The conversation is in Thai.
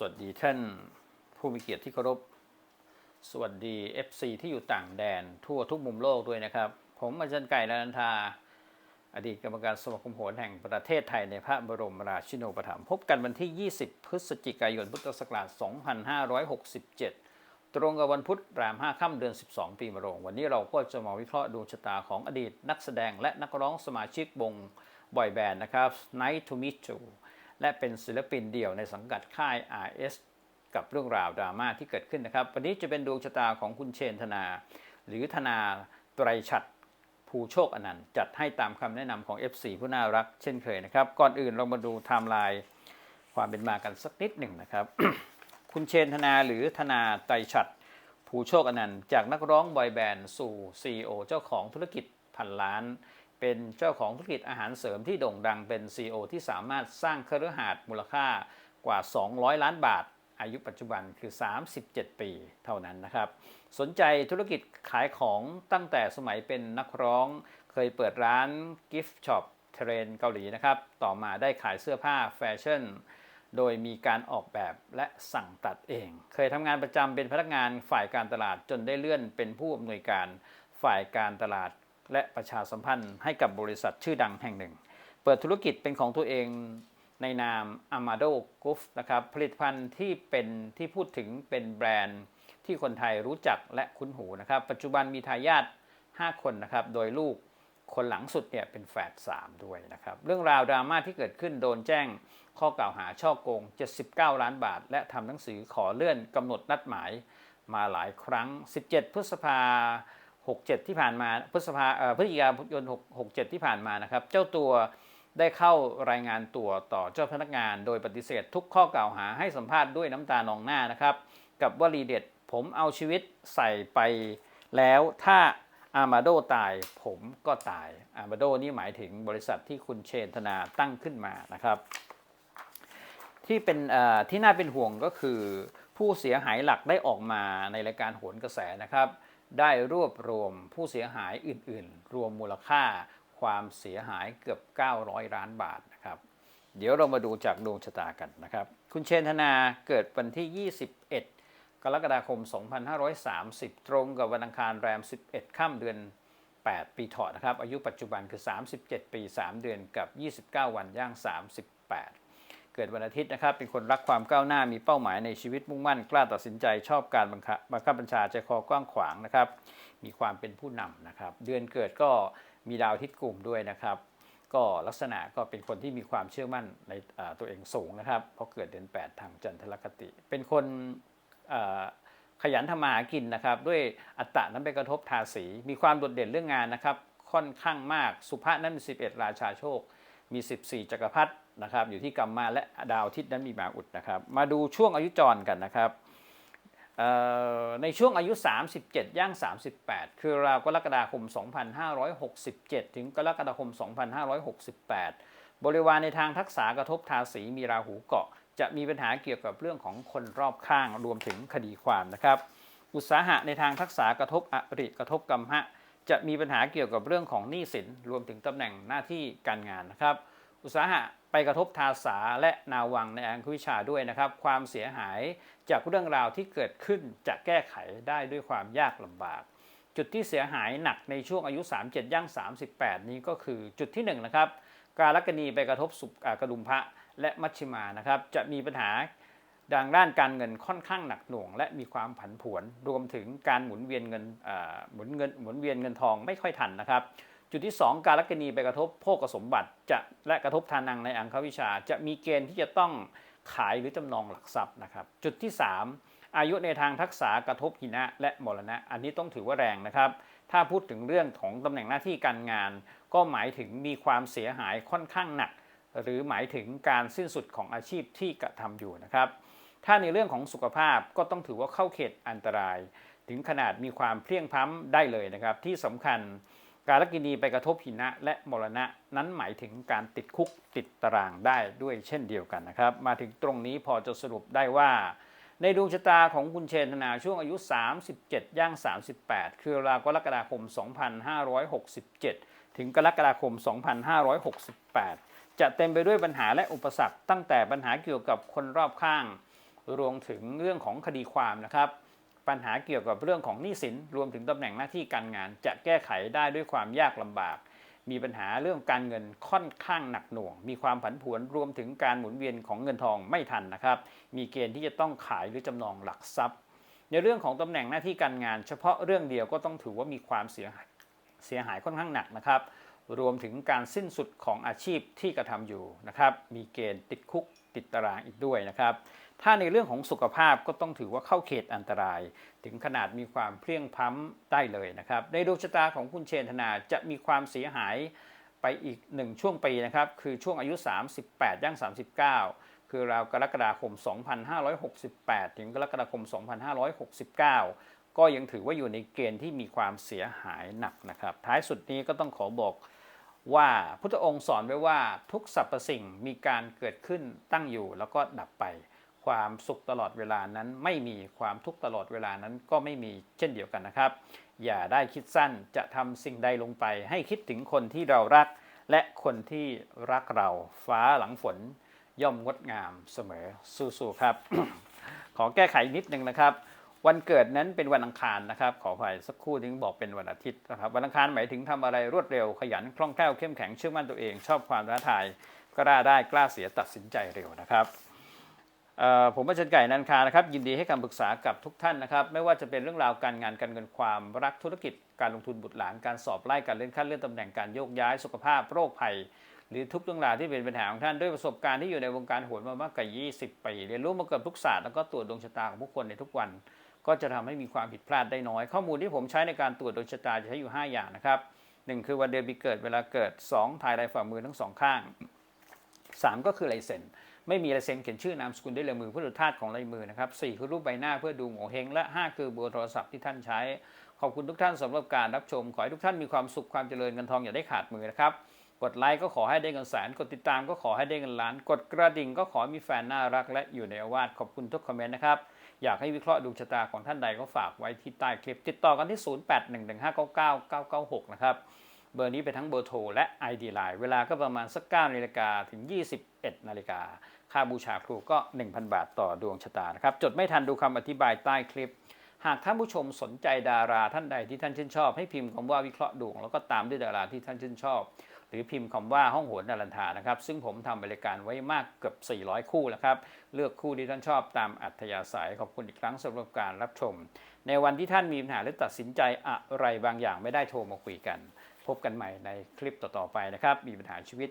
สวัสดีท่านผู้มีเกียรติที่เคารพ สวัสดี FC ที่อยู่ต่างแดนทั่วทุกมุมโลกด้วยนะครับ ผมอาจารย์ไก่นันทา อดีตกรรมการสมาคมโหรแห่งประเทศไทยในพระบรมราชินูปถัมภ์พบกันวันที่ 20 พฤศจิกายนพุทธศักราช 2567 ตรงกับวันพุธราม 5 ค่ำเดือน 12 ปีมะโรง วันนี้เราก็จะมาวิเคราะห์ดวงชะตาของอดีตนักแสดงและนักร้องสมาชิกวงบอยแบนด์นะครับ Night to Meet You และเป็นศิลปินเดี่ยวในสังกัดค่าย RS กับเรื่องราวดราม่าที่เกิดขึ้นนะครับ วันนี้จะเป็นดวงชะตาของคุณเชนธนา หรือธนาไตรชัดภูโชคอนันต์จัดให้ตามคำแนะนำของ F4 ผู้น่ารักเช่นเคยนะครับ ก่อนอื่นเรามาดูไทม์ไลน์ความเป็นมากันสักนิดหนึ่งนะครับ คุณเชนธนาหรือธนาไตรชัดภูโชคอนันต์จากนักร้องบอยแบนด์สู่ CEO เจ้าของธุรกิจพันล้าน เป็นเจ้าของธุรกิจอาหารเสริมที่โด่งดังเป็น CEO ที่สามารถสร้างเครือข่ายมูลค่ากว่า 200 ล้านบาท อายุปัจจุบันคือ 37 ปีเท่านั้นนะครับ สนใจธุรกิจขายของตั้งแต่สมัยเป็นนักร้อง เคยเปิดร้านกิฟต์ช็อปเทรนเกาหลีนะครับ ต่อมาได้ขายเสื้อผ้าแฟชั่นโดยมีการออกแบบและสั่งตัดเอง เคยทำงานประจำเป็นพนักงานฝ่ายการตลาดจนได้เลื่อนเป็นผู้อำนวยการฝ่ายการตลาด และประชาสัมพันธ์ให้กับบริษัทชื่อดังแห่งหนึ่ง เปิดธุรกิจเป็นของตัวเองในนาม Amado Group นะครับผลิตภัณฑ์ที่เป็นที่พูดถึงเป็นแบรนด์ที่คนไทยรู้จักและคุ้นหูนะครับ ปัจจุบันมีทายาท5 คนนะครับ โดยลูกคนหลังสุดเนี่ยเป็นแฝด3ด้วยนะครับ เรื่องราวดราม่าที่เกิดขึ้นโดนแจ้งข้อกล่าวหาช่อโกง 79 ล้านบาท และทำหนังสือขอเลื่อนกำหนดนัดหมายมาหลายครั้ง 17 พฤษภา 67 ที่ผ่านมาพฤษภาพฤศจิกายน67 ที่ผ่านมานะครับ เจ้าตัวได้เข้ารายงานตัวต่อเจ้าพนักงาน โดยปฏิเสธทุกข้อกล่าวหาให้สัมภาษณ์ด้วยน้ำตานองหน้านะครับ กับวลีเด็ดผมเอาชีวิตใส่ไปแล้วถ้าอามาโดตายผมก็ตายอามาโดนี่หมายถึงบริษัทที่คุณเชนธนาตั้งขึ้นมานะครับ ที่เป็นที่น่าเป็นห่วงก็คือผู้เสียหายหลักได้ออกมาในรายการโหนกระแสนะครับ ได้รวบรวมผู้เสียหายอื่น ๆ รวมมูลค่าความเสียหายเกือบ 900 ล้านบาทนะครับ เดี๋ยวเรามาดูจากดวงชะตากันนะครับ คุณเชนธนาเกิดวันที่ 21 กรกฎาคม 2530 ตรงกับวันอังคารแรม 11 ค่ำเดือน 8 ปีเถาะนะครับ อายุปัจจุบันคือ 37 ปี 3 เดือนกับ 29 วันย่าง 38 เกิดวันอาทิตย์นะครับ เป็นคนรักความก้าวหน้ามีเป้าหมายในชีวิตมุ่งมั่น กล้าตัดสินใจชอบการบังคับบังคับบัญชาใจคอกว้างขวางนะครับ มีความเป็นผู้นำนะครับ เดือนเกิดก็มีดาวอาทิตย์กลุ่มด้วยนะครับ ก็ลักษณะก็เป็นคนที่มีความเชื่อมั่นในตัวเองสูงนะครับ เพราะเกิดเดือน 8 ทางจันทรคติ เป็นคนขยันทำมาหากินนะครับ ด้วยอัตตะนั้นไปกระทบทาสี มีความโดดเด่นเรื่องงานนะครับ ค่อนข้างมาก สุภาษนั้นมี11 ราชาโชค มี 14 จักรพรรดิ นะครับอยู่ที่กรรมมาและดาวอาทิตย์นั้นมีมาอุดนะครับ มาดูช่วงอายุจรกันนะครับในช่วงอายุ 37 ย่าง 38 คือราวกรกฎาคม 2567 ถึงกรกฎาคม 2568 บริวารในทางทักษะกระทบทาสีมีราหูเกาะ จะมีปัญหาเกี่ยวกับเรื่องของคนรอบข้างรวมถึงคดีความนะครับ อุตสาหะในทางทักษะกระทบอริกระทบกรรมะ จะมีปัญหาเกี่ยวกับเรื่องของหนี้สินรวมถึงตำแหน่งหน้าที่การงานนะครับ อุตสาหะไปกระทบทาสาและนาวังในอังควิชาด้วยนะครับ ความเสียหายจากเรื่องราวที่เกิดขึ้นจะแก้ไขได้ด้วยความยากลำบาก จุดที่เสียหายหนักในช่วงอายุ 37 ย่าง 38 นี้ก็คือจุดที่1นะครับการลักนีไปกระทบสุกระดุมพระและมัชชิมานะครับจะมีปัญหาดังด้านการเงินค่อนข้างหนักหน่วง และมีความผันผวน รวมถึงการหมุนเวียนเงินหมุนเงินหมุนเวียนเงินทองไม่ค่อยทันนะครับ จุดที่ 2 การลักนีไปกระทบโภคสมบัติจะและกระทบทานังในอังควิชา จะมีเกณฑ์ที่จะต้องขายหรือจำนองหลักทรัพย์นะครับ จุดที่ 3 อายุในทางทักษะกระทบหินะและมรณะ อันนี้ต้องถือว่าแรงนะครับ ถ้าพูดถึงเรื่องของตำแหน่งหน้าที่การงาน ก็หมายถึงมีความเสียหายค่อนข้างหนัก หรือหมายถึงการสิ้นสุดของอาชีพที่กระทำอยู่นะครับ ถ้าในเรื่องของสุขภาพก็ต้องถือว่าเข้าเขตอันตราย ถึงขนาดมีความเพลียงพล้ำได้เลยนะครับ ที่สำคัญ การลกินีไปกระทบหินะและมรณะนั้นหมายถึงการติดคุกติดตารางได้ด้วยเช่นเดียวกันนะครับ มาถึงตรงนี้พอจะสรุปได้ว่า ในดวงชะตาของคุณเชนธนาช่วงอายุ 37 ย่าง 38 คือราวกรกฎาคม 2567 ถึงกรกฎาคม 2568 จะเต็มไปด้วยปัญหาและอุปสรรคตั้งแต่ปัญหาเกี่ยวกับคนรอบข้าง รวมถึงเรื่องของคดีความนะครับ ปัญหาเกี่ยวกับเรื่องของหนี้สินรวมถึงตำแหน่งหน้าที่การงาน จะแก้ไขได้ด้วยความยากลำบาก มีปัญหาเรื่องการเงินค่อนข้างหนักหน่วง มีความผันผวนรวมถึงการหมุนเวียนของเงินทองไม่ทันนะครับ มีเกณฑ์ที่จะต้องขายหรือจำนองหลักทรัพย์ ในเรื่องของตำแหน่งหน้าที่การงาน เฉพาะเรื่องเดียวก็ต้องถือว่ามีความเสียหายเสียหายค่อนข้างหนักนะครับรวมถึงการสิ้นสุดของอาชีพที่กระทำอยู่นะครับ มีเกณฑ์ติดคุกติดตารางอีกด้วยนะครับ ถ้าในเรื่องของสุขภาพก็ต้องถือว่าเข้าเขตอันตราย ถึงขนาดมีความเพลียงพ้ำได้เลยนะครับ ในดวงชะตาของคุณเชนธนาจะมีความเสียหายไปอีกหนึ่งช่วงปีนะครับ คือช่วงอายุ 38 ย่าง 39 คือราวกรกฎาคม 2568 ถึงกรกฎาคม 2569 ก็ยังถือว่าอยู่ในเกณฑ์ที่มีความเสียหายหนักนะครับ ท้ายสุดนี้ก็ต้องขอบอกว่าพุทธองค์สอนไว้ว่าทุกสรรพสิ่งมีการเกิดขึ้นตั้งอยู่แล้วก็ดับไป ความสุขตลอดเวลานั้นไม่มีความทุกข์ตลอดเวลานั้นก็ไม่มีเช่นเดียวกันนะครับ อย่าได้คิดสั้นจะทำสิ่งใดลงไป ให้คิดถึงคนที่เรารัก และคนที่รักเราฟ้าหลังฝนย่อมงดงามเสมอสู้ๆครับ ขอแก้ไขนิดนึงนะครับ วันเกิดนั้นเป็นวันอังคารนะครับ ขออภัยสักครู่ถึงบอกเป็นวันอาทิตย์นะครับ วันอังคารหมายถึงทำอะไรรวดเร็วขยันคล่องแคล่วเข้มแข็งเชื่อมั่นตัวเอง ชอบความท้าทายกล้าได้กล้าเสียตัดสินใจเร็วนะครับ ผมอาจารย์ไก่นันคานะครับยินดีให้คำปรึกษากับทุกท่านนะครับ ไม่ว่าจะเป็นเรื่องราวการงานการเงินความรักธุรกิจ การลงทุนบุตรหลานการสอบไล่การเลื่อนขั้นเลื่อนตำแหน่งการโยกย้ายสุขภาพโรคภัย หรือทุกเรื่องราวที่เป็นปัญหาของท่านด้วยประสบการณ์ที่อยู่ในวงการโหนมามากกว่า 20 ปีเรียนรู้มาเกือบทุกศาสตร์แล้วก็ตรวจดวงชะตาของผู้คนในทุกวัน ก็จะทำให้มีความผิดพลาดได้น้อย ข้อมูลที่ผมใช้ในการตรวจดวงชะตาจะใช้อยู่ 5 อย่างนะครับหนึ่งคือวันเดือนปีเกิดเวลาเกิด 2 ถ่ายลายฝ่ามือทั้งสองข้าง 3 ก็คือลายเซ็น ไม่มีลายเซ็นเขียนชื่อนามสกุลด้วยลายมือเพื่อดูธาตุของลายมือนะครับสี่คือรูปใบหน้าเพื่อดูโงเฮงและ 5 คือเบอร์โทรศัพท์ที่ท่านใช้ ขอบคุณทุกท่านสำหรับการรับชม ขอให้ทุกท่านมีความสุขความเจริญเงินทองอย่าได้ขาดมือนะครับกดไลค์ก็ขอให้ได้เงินแสน กดติดตามก็ขอให้ได้เงินล้าน กดกระดิ่งก็ขอให้มีแฟนน่ารักและอยู่ในอาวาสขอบคุณทุกคอมเมนต์นะครับ อยากให้วิเคราะห์ดวงชะตาของท่านใดก็ฝากไว้ที่ใต้คลิป ติดต่อกันที่ 0811599996 นะครับ เบอร์นี้เป็นทั้งเบอร์โทรและ ID Line เวลาก็ประมาณสัก9นาฬิกาถึง 21นาฬิกา ค่าบูชาครูก็ 1,000 บาทต่อดวงชะตานะครับ จดไม่ทันดูคำอธิบายใต้คลิป หากท่านผู้ชมสนใจดาราท่านใดที่ท่านชื่นชอบ ให้พิมพ์คำว่าวิเคราะห์ดวง แล้วก็ตามด้วยดาราที่ท่านชื่นชอบ หรือพิมพ์คำว่าห้องโหนดารันทานะครับ ซึ่งผมทำบริการไว้มากเกือบ 400 คู่แล้วครับ เลือกคู่ที่ท่านชอบตามอัธยาศัย ขอบคุณอีกครั้งสำหรับการรับชม ในวันที่ท่านมีปัญหาหรือตัดสินใจอะไรบางอย่างไม่ได้โทรมาคุยกัน พบกันใหม่ในคลิปต่อๆไปนะครับ มีปัญหาชีวิต